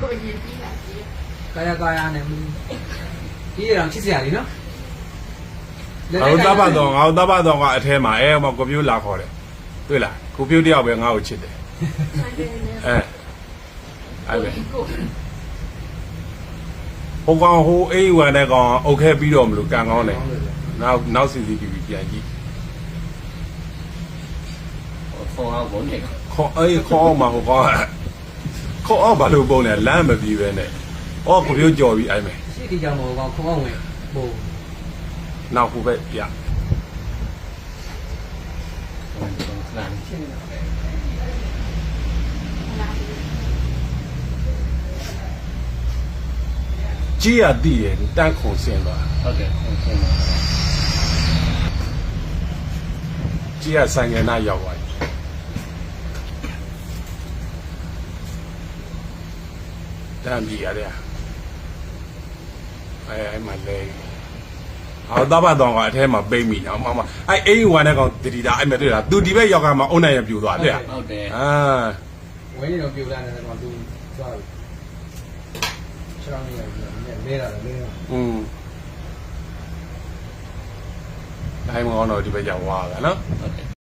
ကိုရင်ပြီးလာပြီကာယကာယနဲ့မင်းဒီရအောင်ချစ်စရာလीနော်ငါတို့သဘာတော့ငါတို့သဘာတော့ကအထဲမှာအဲမကိုပြိုးလာခေါ်တယ်တွေ့လားကိုပြိုးတယောက်ပဲငါ့ကိုချစ်တယ်ဆိုင်တယ်နဲ့အဲအဲ့ပဲကိုဟိုကောင်ဟိုအိမ်ဝင်တဲ့ကောင်အုတ်ခဲပြီးတော့မလို့ကန်ကောင်းတယ်နောက်နောက် CCTV ပြန်ကြည့်ခေါ်အောင်ဘုံနေခေါ်အေးခေါ်အောင်မဟိုကောင် ခေါ်အောင်ဘာလို့ပုံလဲလမ်းမပြီးပဲနဲ့အော်ကိုပြိုးကြော်ပြီးအိုင်မယ်ရှိတီကြောင့်မဟုတ်ကောင်ခေါင်းဝင်ဟိုနောက်ကိုပဲပြလမ်းကြည့်ရတည်တယ်တန်းခုန်ဆင်းသွားဟုတ်ကဲ့ဟုတ်ကဲ့ကြည့်ရဆိုင်ငယ်နာရောက်သွား တန်းပြီးရတယ်အဲအဲ့မှာလဲအော်တော့ဘာတော့ကအထဲမှာပိတ်မိနော်မမအဲ့အိမ်ဝင်တဲ့ကောင်တတိတာအဲ့မဲ့တွေ့တာသူဒီဘက်ရောက်ကမှအုံနိုင်ရပြူသွားတဲ့ဟုတ်တယ်အာဝင်းနေတော့ပြူလာတယ်ကောင်သူသွားပြီခြေထောက်နေလိုက်ပြီးလဲလာတယ်လဲလာอืมတိုင်းမောင်းတော့ဒီဘက်ကြောင်ဝါကနော်ဟုတ်တယ်